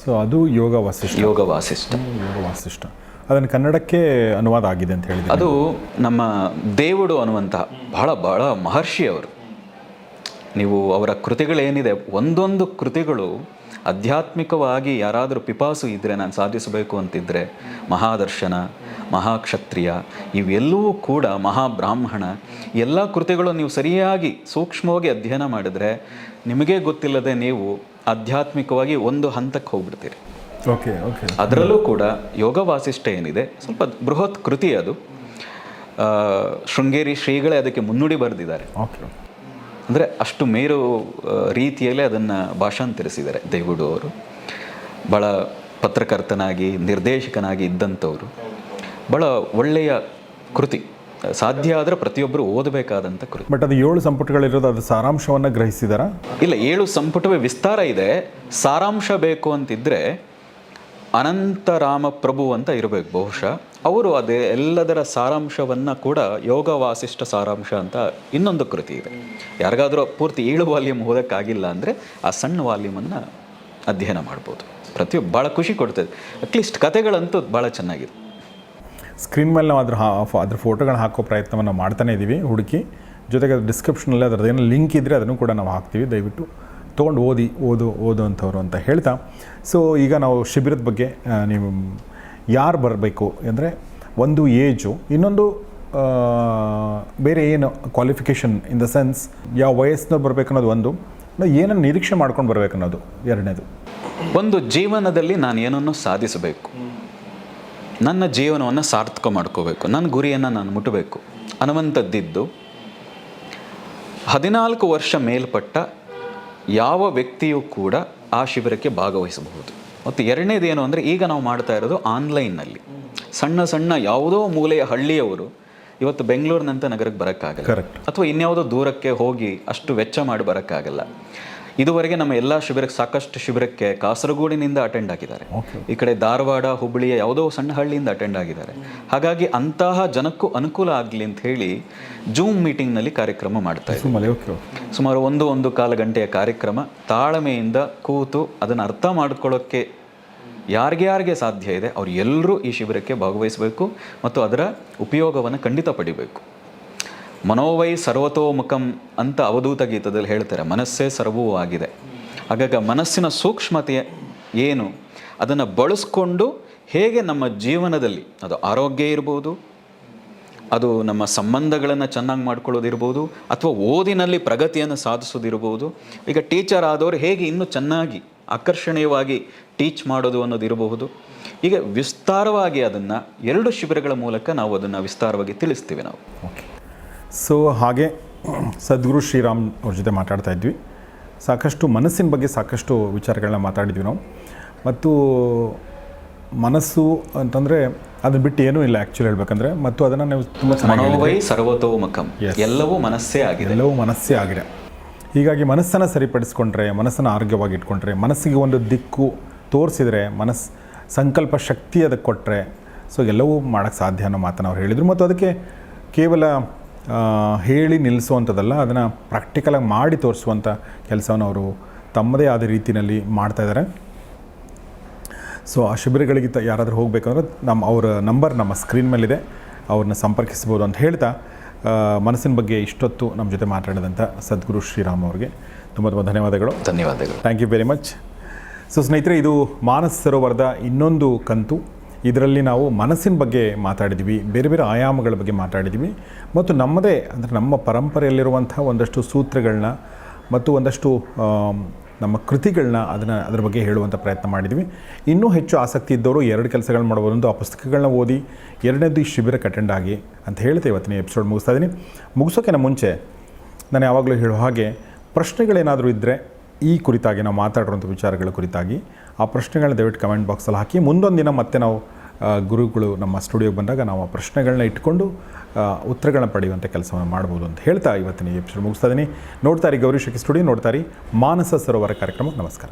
ಸೊ ಅದು ಯೋಗ ವಾಸಿಷ್ಠ. ಯೋಗ ವಾಸಿಷ್ಠ. ಯೋಗ ವಾಸಿಷ್ಠ. ಅದನ್ನು ಕನ್ನಡಕ್ಕೆ ಅನುವಾದ ಆಗಿದೆ ಅಂತ ಹೇಳಿ ಅದು ನಮ್ಮ ದೇವುಡು ಅನ್ನುವಂತಹ ಬಹಳ ಬಹಳ ಮಹರ್ಷಿ ಅವರು. ನೀವು ಅವರ ಕೃತಿಗಳೇನಿದೆ ಒಂದೊಂದು ಕೃತಿಗಳು ಆಧ್ಯಾತ್ಮಿಕವಾಗಿ ಯಾರಾದರೂ ಪಿಪಾಸು ಇದ್ದರೆ ನಾನು ಸಾಧಿಸಬೇಕು ಅಂತಿದ್ದರೆ ಮಹಾದರ್ಶನ ಮಹಾಕ್ಷತ್ರಿಯ ಇವೆಲ್ಲವೂ ಕೂಡ ಮಹಾಬ್ರಾಹ್ಮಣ. ಎಲ್ಲ ಕೃತಿಗಳು ನೀವು ಸರಿಯಾಗಿ ಸೂಕ್ಷ್ಮವಾಗಿ ಅಧ್ಯಯನ ಮಾಡಿದರೆ ನಿಮಗೇ ಗೊತ್ತಿಲ್ಲದೆ ನೀವು ಆಧ್ಯಾತ್ಮಿಕವಾಗಿ ಒಂದು ಹಂತಕ್ಕೆ ಹೋಗ್ಬಿಡ್ತೀರಿ. Okay okay. ಅದರಲ್ಲೂ ಕೂಡ ಯೋಗ ವಾಸಿಷ್ಠ ಏನಿದೆ ಸ್ವಲ್ಪ ಬೃಹತ್ ಕೃತಿ ಅದು. ಶೃಂಗೇರಿ ಶ್ರೀಗಳೇ ಅದಕ್ಕೆ ಮುನ್ನುಡಿ ಬರೆದಿದ್ದಾರೆ. ಓಕೆ. ಅಂದರೆ ಅಷ್ಟು ಮೇರು ರೀತಿಯಲ್ಲೇ ಅದನ್ನು ಭಾಷಾಂತರಿಸಿದ್ದಾರೆ ದೇವುಡು ಅವರು. ಭಾಳ ಪತ್ರಕರ್ತನಾಗಿ ನಿರ್ದೇಶಕನಾಗಿ ಇದ್ದಂಥವರು. ಭಾಳ ಒಳ್ಳೆಯ ಕೃತಿ. ಸಾಧ್ಯ ಆದರೆ ಪ್ರತಿಯೊಬ್ಬರು ಓದಬೇಕಾದಂಥ ಕೃತಿ. ಬಟ್ ಅದು ಏಳು ಸಂಪುಟಗಳಿರೋದು ಅದು ಸಾರಾಂಶವನ್ನು ಗ್ರಹಿಸಿದಾರ? ಇಲ್ಲ ಏಳು ಸಂಪುಟವೇ ವಿಸ್ತಾರ ಇದೆ. ಸಾರಾಂಶ ಬೇಕು ಅಂತಿದ್ರೆ ಅನಂತರಾಮ ಪ್ರಭು ಅಂತ ಇರಬೇಕು ಬಹುಶಃ. ಅವರು ಅದೇ ಎಲ್ಲದರ ಸಾರಾಂಶವನ್ನು ಕೂಡ ಯೋಗ ವಾಸಿಷ್ಠ ಸಾರಾಂಶ ಅಂತ ಇನ್ನೊಂದು ಕೃತಿ ಇದೆ. ಯಾರಿಗಾದರೂ ಪೂರ್ತಿ ಏಳು ವಾಲ್ಯೂಮ್ ಓದೋಕ್ಕಾಗಿಲ್ಲ ಅಂದರೆ ಆ ಸಣ್ಣ ವಾಲ್ಯೂಮನ್ನು ಅಧ್ಯಯನ ಮಾಡ್ಬೋದು. ಪ್ರತಿಯೊಬ್ಬ ಭಾಳ ಖುಷಿ ಕೊಡ್ತದೆ. ಅಟ್ಲೀಸ್ಟ್ ಕತೆಗಳಂತೂ ಭಾಳ ಚೆನ್ನಾಗಿದೆ. ಸ್ಕ್ರೀನ್ ಮೇಲೆ ನಾವು ಅದ್ರ ಅದ್ರ ಫೋಟೋಗಳನ್ನ ಹಾಕೋ ಪ್ರಯತ್ನವನ್ನು ಮಾಡ್ತಾನೆ ಇದ್ದೀವಿ ಹುಡುಕಿ. ಜೊತೆಗೆ ಅದ್ರ ಡಿಸ್ಕ್ರಿಪ್ಷನಲ್ಲಿ ಅದ್ರದ್ದು ಏನೋ ಲಿಂಕ್ ಇದ್ದರೆ ಅದನ್ನು ಕೂಡ ನಾವು ಹಾಕ್ತೀವಿ. ದಯವಿಟ್ಟು ತೊಗೊಂಡು ಓದಿ, ಓದು ಓದು ಅಂಥವ್ರು ಅಂತ ಹೇಳ್ತಾ ಸೊ ಈಗ ನಾವು ಶಿಬಿರದ ಬಗ್ಗೆ ನೀವು ಯಾರು ಬರಬೇಕು ಅಂದರೆ ಒಂದು ಏಜು, ಇನ್ನೊಂದು ಬೇರೆ ಏನು ಕ್ವಾಲಿಫಿಕೇಷನ್ ಇನ್ ದ ಸೆನ್ಸ್ ಯಾವ ವಯಸ್ಸಿನವ್ರು ಬರಬೇಕು ಅನ್ನೋದು ಒಂದು ಏನನ್ನು ನಿರೀಕ್ಷೆ ಮಾಡ್ಕೊಂಡು ಬರಬೇಕು ಅನ್ನೋದು ಎರಡನೇದು. ಒಂದು ಜೀವನದಲ್ಲಿ ನಾನು ಏನನ್ನು ಸಾಧಿಸಬೇಕು? ನನ್ನ ಜೀವನವನ್ನು ಸಾರ್ಥಕ ಮಾಡ್ಕೋಬೇಕು. ನನ್ನ ಗುರಿಯನ್ನು ನಾನು ಮುಟ್ಟಬೇಕು ಅನ್ನುವಂಥದ್ದಿದ್ದು ಹದಿನಾಲ್ಕು ವರ್ಷ ಮೇಲ್ಪಟ್ಟ ಯಾವ ವ್ಯಕ್ತಿಯೂ ಕೂಡ ಆ ಶಿಬಿರಕ್ಕೆ ಭಾಗವಹಿಸಬಹುದು. ಮತ್ತು ಎರಡನೇದೇನು ಅಂದರೆ ಈಗ ನಾವು ಮಾಡ್ತಾ ಇರೋದು ಆನ್ಲೈನ್ನಲ್ಲಿ. ಸಣ್ಣ ಸಣ್ಣ ಯಾವುದೋ ಮೂಲೆಯ ಹಳ್ಳಿಯವರು ಇವತ್ತು ಬೆಂಗಳೂರಿನಂಥ ನಗರಕ್ಕೆ ಬರೋಕ್ಕಾಗಲ್ಲ. ಅಥವಾ ಇನ್ಯಾವುದೋ ದೂರಕ್ಕೆ ಹೋಗಿ ಅಷ್ಟು ವೆಚ್ಚ ಮಾಡಿ ಬರೋಕ್ಕಾಗಲ್ಲ. ಇದುವರೆಗೆ ನಮ್ಮ ಎಲ್ಲ ಶಿಬಿರಕ್ಕೆ ಸಾಕಷ್ಟು ಶಿಬಿರಕ್ಕೆ ಕಾಸರಗೋಡಿನಿಂದ ಅಟೆಂಡ್ ಆಗಿದ್ದಾರೆ. ಈ ಕಡೆ ಧಾರವಾಡ ಹುಬ್ಬಳ್ಳಿಯ ಯಾವುದೋ ಸಣ್ಣ ಹಳ್ಳಿಯಿಂದ ಅಟೆಂಡ್ ಆಗಿದ್ದಾರೆ. ಹಾಗಾಗಿ ಅಂತಹ ಜನಕ್ಕೂ ಅನುಕೂಲ ಆಗಲಿ ಅಂತ ಹೇಳಿ ಜೂಮ್ ಮೀಟಿಂಗ್ನಲ್ಲಿ ಕಾರ್ಯಕ್ರಮ ಮಾಡ್ತಾ ಓಕೆ ಸುಮಾರು ಒಂದು ಒಂದು ಕಾಲು ಗಂಟೆಯ ಕಾರ್ಯಕ್ರಮ. ತಾಳ್ಮೆಯಿಂದ ಕೂತು ಅದನ್ನು ಅರ್ಥ ಮಾಡ್ಕೊಳ್ಳೋಕ್ಕೆ ಯಾರಿಗೆ ಯಾರಿಗೆ ಸಾಧ್ಯ ಇದೆ ಅವ್ರು ಎಲ್ಲರೂ ಈ ಶಿಬಿರಕ್ಕೆ ಭಾಗವಹಿಸಬೇಕು ಮತ್ತು ಅದರ ಉಪಯೋಗವನ್ನು ಖಂಡಿತ ಪಡಿಬೇಕು. ಮನೋವೈ ಸರ್ವತೋಮುಖಂ ಅಂತ ಅವಧೂತ ಗೀತದಲ್ಲಿ ಹೇಳ್ತಾರೆ, ಮನಸ್ಸೇ ಸರ್ವವೂ ಆಗಿದೆ. ಹಾಗಾಗಿ ಮನಸ್ಸಿನ ಸೂಕ್ಷ್ಮತೆ ಏನು? ಅದನ್ನು ಬಳಸ್ಕೊಂಡು ಹೇಗೆ ನಮ್ಮ ಜೀವನದಲ್ಲಿ, ಅದು ಆರೋಗ್ಯ ಇರ್ಬೋದು, ಅದು ನಮ್ಮ ಸಂಬಂಧಗಳನ್ನು ಚೆನ್ನಾಗಿ ಮಾಡ್ಕೊಳ್ಳೋದಿರ್ಬೋದು, ಅಥವಾ ಓದಿನಲ್ಲಿ ಪ್ರಗತಿಯನ್ನು ಸಾಧಿಸೋದಿರ್ಬೋದು, ಈಗ ಟೀಚರ್ ಆದವರು ಹೇಗೆ ಇನ್ನೂ ಚೆನ್ನಾಗಿ ಆಕರ್ಷಣೀಯವಾಗಿ ಟೀಚ್ ಮಾಡೋದು ಅನ್ನೋದಿರಬಹುದು. ಈಗ ವಿಸ್ತಾರವಾಗಿ ಅದನ್ನು ಎರಡು ಶಿಬಿರಗಳ ಮೂಲಕ ನಾವು ಅದನ್ನು ವಿಸ್ತಾರವಾಗಿ ತಿಳಿಸ್ತೀವಿ ನಾವು. ಓಕೆ. ಸೊ ಹಾಗೆ ಸದ್ಗುರು ಶ್ರೀರಾಮ್ ಅವ್ರ ಜೊತೆ ಮಾತಾಡ್ತಾ ಇದ್ವಿ. ಸಾಕಷ್ಟು ಮನಸ್ಸಿನ ಬಗ್ಗೆ ಸಾಕಷ್ಟು ವಿಚಾರಗಳನ್ನ ಮಾತಾಡಿದ್ವಿ ನಾವು. ಮತ್ತು ಮನಸ್ಸು ಅಂತಂದರೆ ಅದನ್ನ ಬಿಟ್ಟು ಏನೂ ಇಲ್ಲ ಆ್ಯಕ್ಚುಲಿ ಹೇಳ್ಬೇಕಂದ್ರೆ. ಮತ್ತು ಅದನ್ನು ನಾವು ತುಂಬ ಚೆನ್ನಾಗಿ ಸರ್ವತೋಮುಖಂ ಎಲ್ಲವೂ ಮನಸ್ಸೇ ಆಗಿದೆ. ಎಲ್ಲವೂ ಮನಸ್ಸೇ ಆಗಿದೆ. ಹೀಗಾಗಿ ಮನಸ್ಸನ್ನು ಸರಿಪಡಿಸ್ಕೊಂಡ್ರೆ ಮನಸ್ಸನ್ನು ಆರೋಗ್ಯವಾಗಿ ಇಟ್ಕೊಂಡ್ರೆ ಮನಸ್ಸಿಗೆ ಒಂದು ದಿಕ್ಕು ತೋರಿಸಿದರೆ ಮನಸ್ಸು ಸಂಕಲ್ಪ ಶಕ್ತಿ ಅದಕ್ಕೆ ಕೊಟ್ಟರೆ ಸೊ ಎಲ್ಲವೂ ಮಾಡೋಕ್ಕೆ ಸಾಧ್ಯ ಅನ್ನೋ ಮಾತನ್ನು ಅವ್ರು ಹೇಳಿದರು. ಮತ್ತು ಅದಕ್ಕೆ ಕೇವಲ ಹೇಳಿ ನಿಲ್ಲಿಸುವಂಥದ್ದಲ್ಲ ಅದನ್ನು ಪ್ರಾಕ್ಟಿಕಲಾಗಿ ಮಾಡಿ ತೋರಿಸುವಂಥ ಕೆಲಸವನ್ನು ಅವರು ತಮ್ಮದೇ ಆದ ರೀತಿಯಲ್ಲಿ ಮಾಡ್ತಾಯಿದ್ದಾರೆ ಸೊ ಆ ಶಿಬಿರಗಳಿಗೆ ತ- ಯಾರಾದರೂ ಹೋಗಬೇಕಂದ್ರೆ ನಮ್ಮ ಅವರ ನಂಬರ್ ನಮ್ಮ ಸ್ಕ್ರೀನ್ ಮೇಲಿದೆ. ಅವ್ರನ್ನ ಸಂಪರ್ಕಿಸ್ಬೋದು ಅಂತ ಹೇಳ್ತಾ ಮನಸ್ಸಿನ ಬಗ್ಗೆ ಇಷ್ಟೊತ್ತು ನಮ್ಮ ಜೊತೆ ಮಾತಾಡಿದಂಥ ಸದ್ಗುರು ಶ್ರೀರಾಮ್ ಅವ್ರಿಗೆ ತುಂಬ ತುಂಬ ಧನ್ಯವಾದಗಳು. ಧನ್ಯವಾದಗಳು. Thank you very much so ಸ್ನೇಹಿತರೆ ಇದು ಮಾನಸ ಸರೋವರದ ಇನ್ನೊಂದು ಕಂತು. ಇದರಲ್ಲಿ ನಾವು ಮನಸ್ಸಿನ ಬಗ್ಗೆ ಮಾತಾಡಿದ್ವಿ, ಬೇರೆ ಬೇರೆ ಆಯಾಮಗಳ ಬಗ್ಗೆ ಮಾತಾಡಿದ್ವಿ ಮತ್ತು ನಮ್ಮದೇ ಅಂದರೆ ನಮ್ಮ ಪರಂಪರೆಯಲ್ಲಿರುವಂಥ ಒಂದಷ್ಟು ಸೂತ್ರಗಳನ್ನ ಮತ್ತು ಒಂದಷ್ಟು ನಮ್ಮ ಕೃತಿಗಳನ್ನ ಅದನ್ನು ಅದರ ಬಗ್ಗೆ ಹೇಳುವಂಥ ಪ್ರಯತ್ನ ಮಾಡಿದ್ವಿ. ಇನ್ನೂ ಹೆಚ್ಚು ಆಸಕ್ತಿ ಇದ್ದವರು ಎರಡು ಕೆಲಸಗಳು ಮಾಡ್ಬೋದು ಒಂದು ಆ ಪುಸ್ತಕಗಳನ್ನ ಓದಿ, ಎರಡನೇದು ಈ ಶಿಬಿರಕ್ಕೆ ಅಟೆಂಡ್ ಆಗಿ ಅಂತ ಹೇಳ್ತೇವೆ ಇವತ್ತಿನ ಎಪಿಸೋಡ್ ಮುಗಿಸ್ತಾ ಇದ್ದೀನಿ ಮುಗಿಸೋಕ್ಕಿಂತ ಮುಂಚೆ ನಾನು ಯಾವಾಗಲೂ ಹೇಳೋ ಹಾಗೆ ಪ್ರಶ್ನೆಗಳೇನಾದರೂ ಇದ್ದರೆ ಈ ಕುರಿತಾಗಿ ನಾವು ಮಾತಾಡಿರೋಂಥ ವಿಚಾರಗಳ ಕುರಿತಾಗಿ ಆ ಪ್ರಶ್ನೆಗಳನ್ನ ದಯವಿಟ್ಟು ಕಮೆಂಟ್ ಬಾಕ್ಸಲ್ಲಿ ಹಾಕಿ. ಮುಂದೊಂದು ದಿನ ಮತ್ತೆ ನಾವು ಗುರುಗಳು ನಮ್ಮ ಸ್ಟುಡಿಯೋಗೆ ಬಂದಾಗ ನಾವು ಆ ಪ್ರಶ್ನೆಗಳನ್ನ ಇಟ್ಕೊಂಡು ಉತ್ತರಗಳನ್ನ ಪಡೆಯುವಂಥ ಕೆಲಸವನ್ನು ಮಾಡ್ಬೋದು ಅಂತ ಹೇಳ್ತಾ ಇವತ್ತಿನ ಎಪಿಸೋಡ್ ಮುಗಿಸ್ತಾ ಇದ್ದೀನಿ. ನೋಡ್ತಾ ಇರಿ ಗೌರಿ ಸ್ಟುಡಿಯೋ, ನೋಡ್ತಾ ಮಾನಸ ಸರೋವರ ಕಾರ್ಯಕ್ರಮ. ನಮಸ್ಕಾರ.